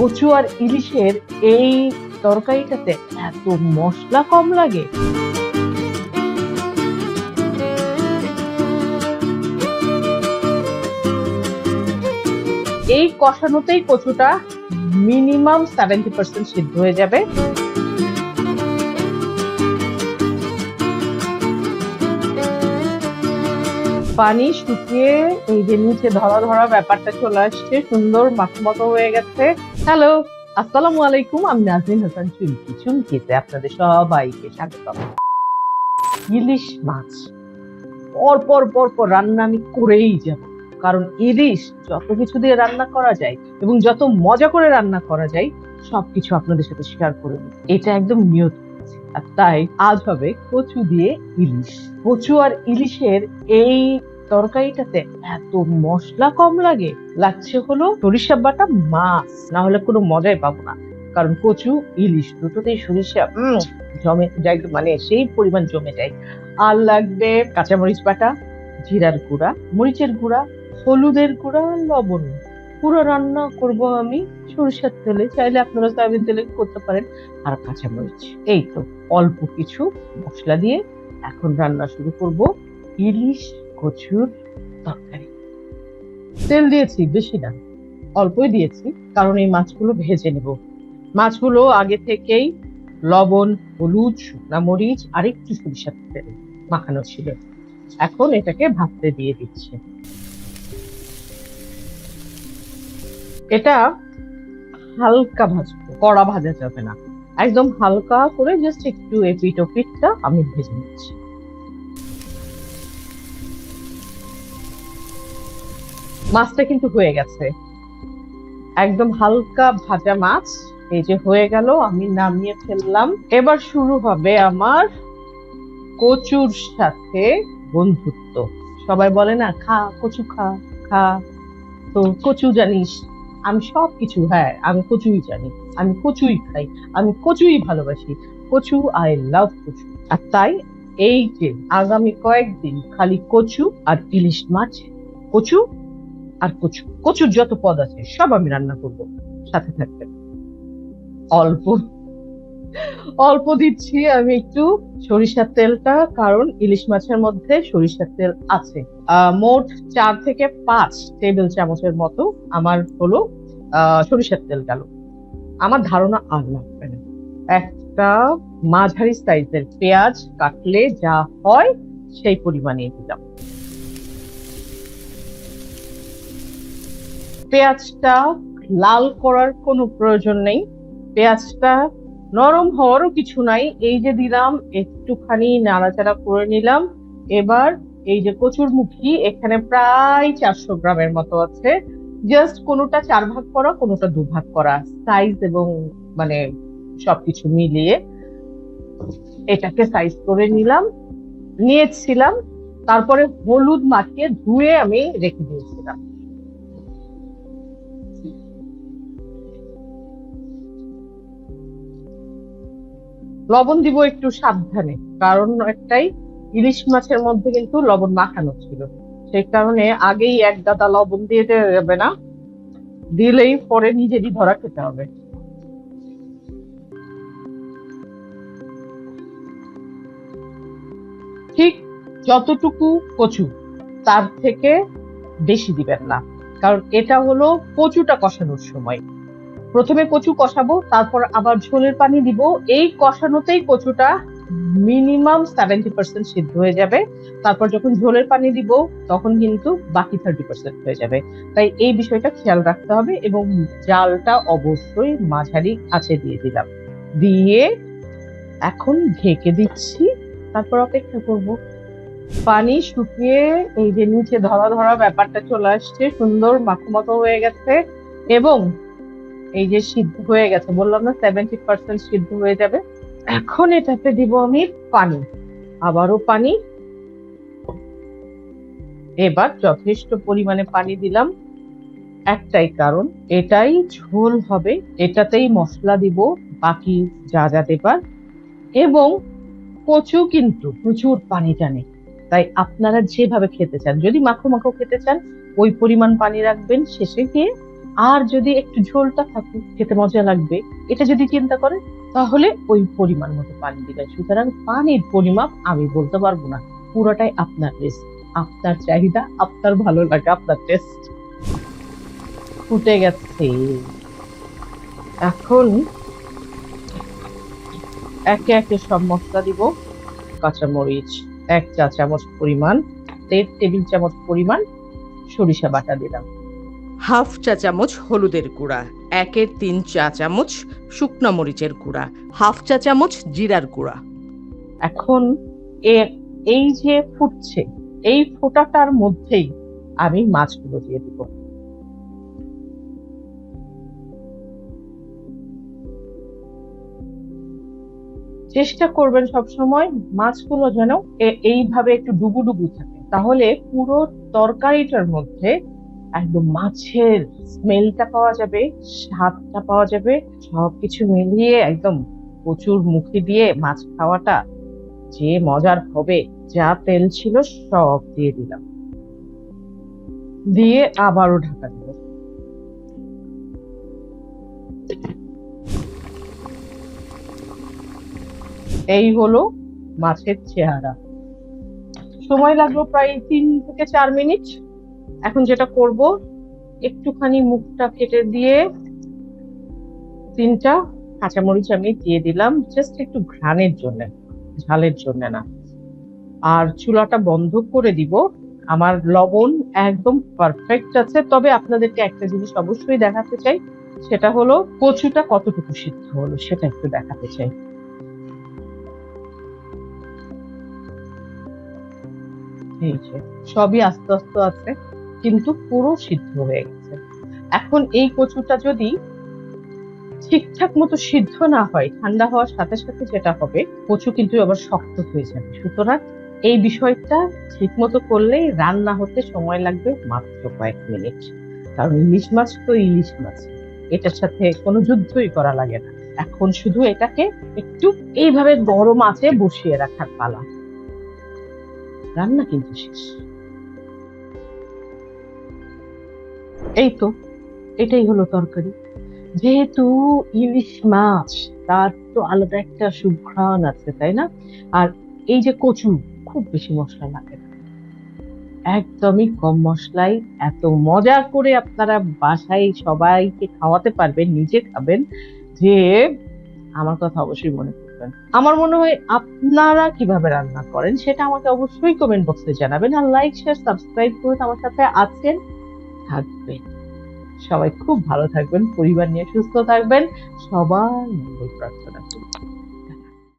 কচু আর ইলিশের এই তরকারিটাতে এত মশলা কম লাগে। এই কষানোতেই কচুটা মিনিমাম সেভেন্টি পার্সেন্ট সিদ্ধ হয়ে যাবে। পানি শুকিয়ে এই যে নিচে ধরা ধরা ব্যাপারটা চলে আসছে, সুন্দর মাখমতো হয়ে গেছে। হ্যালো, আসসালামু আলাইকুম, আমি নাজনীন হাসান চুমকি চুমকিতে আপনাদের সবাইকে স্বাগতম। ইলিশ মাছ পর পর পর পর রান্না আমি করেই যাব, কারণ ইলিশ যত কিছু দিয়ে রান্না করা যায় এবং যত মজা করে রান্না করা যায়, সবকিছু আপনাদের সাথে শেয়ার করে নেব। এটা একদম নিয়ত আর তাই আজ হবে কচু দিয়ে ইলিশ। কচু আর ইলিশের এই তরকারিটাতে এত মশলা কম লাগে। লাগছে হলো সরিষা বাটা মাছ। না হলে কোনো মজাই পাবো না। কারণ কচু, ইলিশ দুটোতেই সরিষা জমে যায় মানে সেই পরিমাণ জমে যায়। আর লাগবে কাঁচামরিচ বাটা, জিরার গুঁড়া, মরিচের গুঁড়া, হলুদের গুঁড়া লবণ। পুরো রান্না করব আমি সরিষার তেলে। চাইলে আপনারা সয়াবিন তেলে করতে পারেন। আর কাঁচামরিচ, এই তো অল্প কিছু মশলা দিয়ে এখন রান্না শুরু করব। ইলিশ কচুর তরকারি। তেল দিয়েছি, বেশি না। অল্পই দিয়েছি, কারণ এই মাছগুলো ভেজে নেব। মাছগুলো আগে থেকেই লবণ, হলুদ, শুকনা মরিচ আর একটু সরিষার তেল মাখানো ছিল। এখন এটাকে ভাজতে দিয়ে দিচ্ছে। এটা হালকা ভাজবো, কড়া ভাজা যাবে না। একদম হালকা করে জাস্ট একটু এপিট ওপিটটা আমি ভেজে নিচ্ছি। মাছটা কিন্তু হয়ে গেছে। একদম হালকা ভাজা মাছ। এই যে হয়ে গেল, আমি নামিয়ে ফেললাম। এবার শুরু হবে আমার কচুর সাথে বন্ধুত্ব। সবাই বলে না, খা, কচু খা খা। তো কচু জানিস, আমি সব কিছু হ্যাঁ আমি কচুই জানি, আমি কচুই খাই, আমি কচুই ভালোবাসি। কচু, আই লাভ কচু। আর তাই এই যে আগামী কয়েকদিন খালি কচু আর ইলিশ মাছ। কচু আর কচু। কচুর যত পদ আছে, সব আমি রান্না করব। সাথে থাকবে অল্প। অল্প দিচ্ছি আমি একটু সরিষার তেলটা, কারণ ইলিশ মাছের মধ্যে সরিষার তেল আছে। মোট চার থেকে পাঁচ টেবিল চামচের মতো আমার হলো সরিষার তেল গেল। আমার ধারণা আর লাগবে না। একটা মাঝারি সাইজের পেঁয়াজ কাটলে যা হয় সেই পরিমাণে দিলাম। পেঁয়াজটা লাল করার কোনো প্রয়োজন নেই। পেঁয়াজটা নরম হওয়ারও কিছু নাই। এই যে দিলাম, একটুখানি নাড়াচাড়া করে নিলাম। এবার এই যে কচুরমুখী, এখানে প্রায় চারশো গ্রামের মতো আছে। জাস্ট কোনোটা চার ভাগ করা, কোনোটা দু ভাগ করা। সাইজ এবং মানে সবকিছু মিলিয়ে এটাকে সাইজ করে নিলাম, নিয়েছিলাম। তারপরে হলুদ মাখিয়ে ধুয়ে আমি রেখে দিয়েছিলাম। লবণ দিব একটু সাবধানে। কারণ একটাই ইলিশ মাছের মধ্যে কিন্তু লবণ মাখানো ছিল। সেই কারণে আগেই এক গাদা লবণ দিয়ে যাবে না। দিলেই পরে নিজেরই ধরা খেতে হবে। ঠিক যতটুকু কচু, তার থেকে বেশি দিবেন না। কারণ এটা হলো কচুটা কষানোর সময়। প্রথমে কচু কষাবো, তারপর আবার ঝোলের পানি দিব। এই কষানোতেই কচুটা মিনিমাম সেভেন্টি পার্সেন্ট সিদ্ধ হয়ে যাবে। তারপর যখন ঝোলের পানি দিব, তখন কিন্তু বাকি থার্টি পার্সেন্ট হয়ে যাবে। তাই এই বিষয়টা খেয়াল রাখতে হবে এবং জালটা অবশ্যই মাঝারি আছে দিয়ে দিলাম। দিয়ে এখন ঢেকে দিচ্ছি, তারপর অপেক্ষা করব। পানি শুকিয়ে এই যে নিচে ধরা ধরা ব্যাপারটা চলে আসছে, সুন্দর মাখো হয়ে গেছে এবং এই যে সিদ্ধ হয়ে গেছে, বললাম না সেভেন্টি পার্সেন্ট সিদ্ধ হয়ে যাবে। এখন এটাতে দিব আমি পানি, আবারও পানি। এবার যথেষ্ট পরিমাণে পানি দিলাম, একটাই কারণ, এটাই ঝোল হবে, এটাতেই মশলা দিব, বাকি যা যা দেবার। এবং কচু কিন্তু প্রচুর পানি টানে, তাই আপনারা যেভাবে খেতে চান, যদি মাখো মাখো খেতে চান, ওই পরিমাণ পানি রাখবেন, শেষে গিয়ে আর যদি একটু ঝোলটা থাকে, খেতে মজা লাগবে। এটা যদি চিন্তা করেন তাহলে ওই পরিমাণ মতো পানি দিবেন। সুতরাং পানির পরিমাপ আমি বলতে পারব না। পুরোটাই আপনার রিস্ক আপনার চাহিদা, আপনার ভালো লাগে, আপনার টেস্ট। ফুটে গেছে। এখন একে একে সব মশলা দিব। কাঁচামরিচ, এক চা চামচ পরিমাণ, দেড় টেবিল চামচ পরিমাণ সরিষা বাটা দিলাম। হাফ চা চামচ হলুদের গুঁড়া, একের তিন চা চামচ শুকনো মরিচের গুঁড়া, হাফ চা চামচ জিরার গুঁড়া। এখন এই যে ফুটছে, এই ফোটাটার মধ্যেই আমি মাছগুলো দিয়ে দিব। চেষ্টা করবেন সব সময় মাছগুলো যেন এইভাবে একটু ডুবু ডুবু থাকে। তাহলে পুরো তরকারিটার মধ্যে একদম মাছের স্মেলটা পাওয়া যাবে, স্বাদটা পাওয়া যাবে, সবকিছু মিলিয়ে একদম প্রচুর মুখে দিয়ে মাছ খাওয়াটা যে মজার হবে, যা তেল ছিল সব দিয়ে দিলাম। দিয়ে আবারও ঢাকা দিব। এই হলো মাছের চেহারা। সময় লাগল প্রায় তিন থেকে চার মিনিট। এখন যেটা করব, একটুখানি মুখটা কেটে দিয়ে তিনটা কাঁচামরিচ আমি দিয়ে দিলাম জাস্ট একটু ঘ্রাণের জন্য, ঝালের জন্য না। আর চুলাটা বন্ধ করে দিব। আমার লবণ একদম পারফেক্ট আছে, তবে আপনাদেরকে একটা জিনিস অবশ্যই দেখাতে চাই, সেটা হলো কচুটা কতটুকু সিদ্ধ হলো, সেটা একটু দেখাতে চাই। এই যে, সবই আস্তে আস্তে আছে। কিন্তু পুরো সিদ্ধ হয়ে গেছে। এখন এই কচুটা যদি ঠিকঠাক মতো সিদ্ধ না হয়, ঠান্ডা হওয়ার সাথে সাথে যেটা হবে, কচু কিন্তু আবার শক্ত হয়ে যাবে। সুতরাং এই বিষয়টা ঠিক মতো করলেই রান্না হতে সময় লাগবে মাত্র কয়েক মিনিট। কারণ ইলিশ মাছ তো ইলিশ মাছ, এটার সাথে কোনো যুদ্ধই করা লাগে না। এখন শুধু এটাকে একটু এইভাবে গরম আছে বসিয়ে রাখার পালা। রান্না কিন্তু শেষ। এই তো এটাই হলো তরকারি। যেহেতু ইলিশ মাছ, তার তো আলাদা একটা সুঘ্রাণ আছে, তাই না? আর এই যে কচু, খুব বেশি মশলা লাগে একদমই কম মশলায় এত মজা করে আপনারা বাসায় সবাইকে খাওয়াতে পারবেন, নিজে খাবেন, যে আমার কথা অবশ্যই মনে করবেন। আমার মনে হয় আপনারা কীভাবে রান্না করেন, সেটা আমাকে অবশ্যই কমেন্ট বক্সে জানাবেন, আর লাইক শেয়ার সাবস্ক্রাইব করে আমার সাথে আছেন। থাকবেন। সবাই খুব ভালো থাকবেন পরিবার নিয়ে সুস্থ থাকবেন সবার মঙ্গল প্রার্থনা করি।